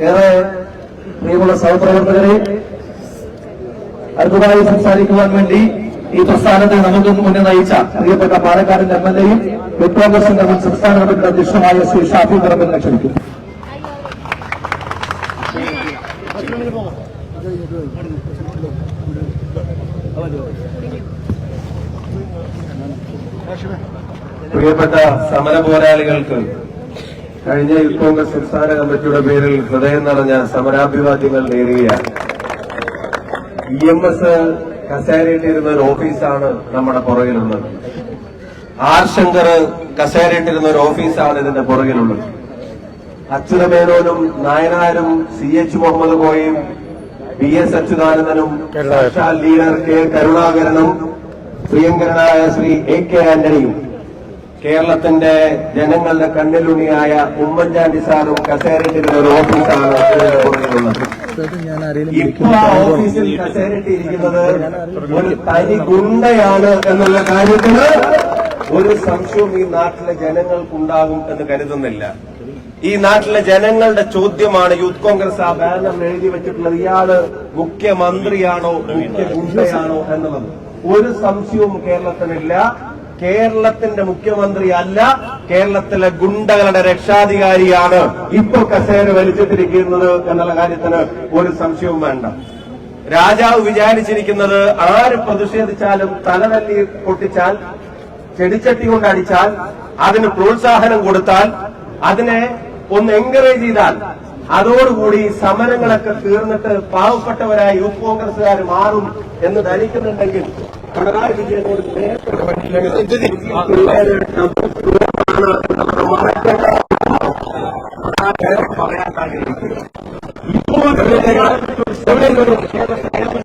ഏറെ പ്രിയമുള്ള സഹപ്രവർത്തകരെ അടുത്തതായി സംസാരിക്കുവാൻ വേണ്ടി ഈ പ്രസ്ഥാനത്തെ നമുക്ക് മുന്നിൽ നയിച്ച പ്രിയപ്പെട്ട പാലക്കാടിന്റെ എം എൽ എയും യൂത്ത് കോൺഗ്രസിന്റെ മുൻ സംസ്ഥാന കമ്മിറ്റിയുടെ അധ്യക്ഷനായ ശ്രീ ഷാഫി പറമ്പിലിനെ ക്ഷണിക്കുന്നു. പ്രിയപ്പെട്ട സമര പോരാളികൾക്ക് കഴിഞ്ഞ യൂത്ത് കോൺഗ്രസ് സംസ്ഥാന കമ്മിറ്റിയുടെ പേരിൽ ഹൃദയം നിറഞ്ഞ സമരാഭിവാദ്യങ്ങൾ നേരുകയാണ്. ഇ എം എസ് കസേരയിട്ടിരുന്ന ഒരു ഓഫീസാണ് നമ്മുടെ പുറകിലുള്ളത്. ആർ ശങ്കർ കസേരയിട്ടിരുന്ന ഒരു ഓഫീസാണ് ഇതിന്റെ പുറകിലുള്ളത്. അച്യുതമേനോനും നായനാരും സി എച്ച് മുഹമ്മദ് കോയും ബി എസ് അച്യുതാനന്ദനും ലീഡർ കെ കരുണാകരനും പ്രിയങ്കരനായ ശ്രീ എ കെ ആന്റണിയും കേരളത്തിന്റെ ജനങ്ങളുടെ കണ്ണിലുണിയായ ഉമ്മൻചാണ്ടി സാറും കസേരയിട്ടിരുന്ന ഒരു ഓഫീസാണ് ഇതിന്റെ ഇപ്പൊ ആ ഓഫീസിൽ കസേരയിട്ടിരിക്കുന്നത് ഒരു തനി ഗുണ്ടയാണ് എന്നുള്ള കാര്യത്തിന് ഒരു സംശയവും ഈ നാട്ടിലെ ജനങ്ങൾക്കുണ്ടാകും എന്ന് കരുതുന്നില്ല. ഈ നാട്ടിലെ ജനങ്ങളുടെ ചോദ്യമാണ് യൂത്ത് കോൺഗ്രസ് ആ ബാനർ എഴുതി വെച്ചിട്ടുള്ളത് ഇയാൾ മുഖ്യമന്ത്രിയാണോ മുഖ്യ ഗുണ്ടയാണോ എന്നുള്ളത്. ഒരു സംശയവും കേരളത്തിനില്ല. കേരളത്തിന്റെ മുഖ്യമന്ത്രി അല്ല കേരളത്തിലെ ഗുണ്ടകളുടെ രക്ഷാധികാരിയാണ് ഇപ്പൊ കസേര വലിച്ചിട്ടിരിക്കുന്നത് എന്നുള്ള കാര്യത്തിന് ഒരു സംശയവും വേണ്ട. രാജാവ് വിചാരിച്ചിരിക്കുന്നത് ആര് പ്രതിഷേധിച്ചാലും തലതല്ലി പൊട്ടിച്ചാൽ ചെടിച്ചട്ടി കൊണ്ട് അടിച്ചാൽ അതിന് പ്രോത്സാഹനം കൊടുത്താൽ അതിനെ ഒന്ന് എൻകറേജ് ചെയ്താൽ അതോടുകൂടി സമരങ്ങളൊക്കെ തീർന്നിട്ട് പാവപ്പെട്ടവരായ യൂത്ത് കോൺഗ്രസുകാർ മാറും എന്ന് ധരിക്കുന്നുണ്ടെങ്കിൽ പിണറായി വിജയനോട് മുഖ്യമന്ത്രിയുടെ